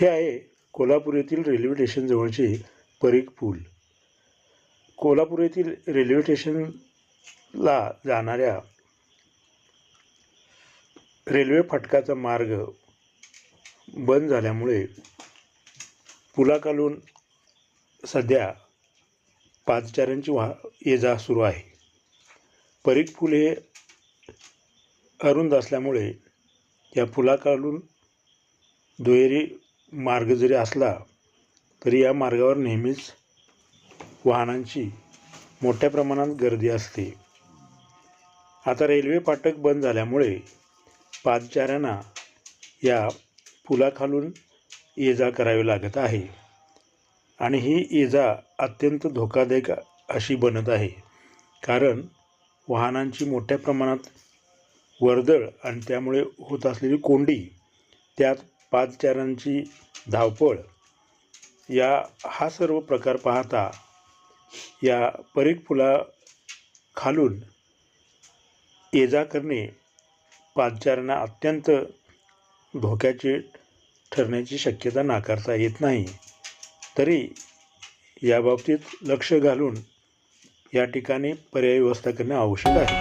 हे आहे कोल्हापूर येथील रेल्वे स्टेशनजवळचे परीख पूल. कोल्हापूर येथील रेल्वे स्टेशनला जाणाऱ्या रेल्वे फाटकाचा मार्ग बंद झाल्यामुळे पुलाखालून सध्या पादचाऱ्यांची वाह ये जा सुरू आहे. परीख पूल हे अरुंद असल्यामुळे या पुलाखालून दुहेरी मार्ग जरी असला तरी या मार्गावर नेहमीच वाहनांची मोठ्या प्रमाणात गर्दी असते. आता रेल्वे फाटक बंद झाल्यामुळे पादचाऱ्यांना या पुलाखालून ये जा करावी लागत आहे. आणि ही ये जा अत्यंत धोकादायक अशी बनत आहे. कारण वाहनांची मोठ्या प्रमाणात वर्दळ आणि त्यामुळे होत असलेली कोंडी त्यात पादचाऱ्यांची धावपळ. या हा सर्व प्रकार पाहता या परीख फुला खालून ये जा करणे पादचारांना अत्यंत धोक्याचे ठरण्याची शक्यता नाकारता येत नाही. तरी याबाबतीत लक्ष घालून या ठिकाणी पर्यायी व्यवस्था करणे आवश्यक आहे.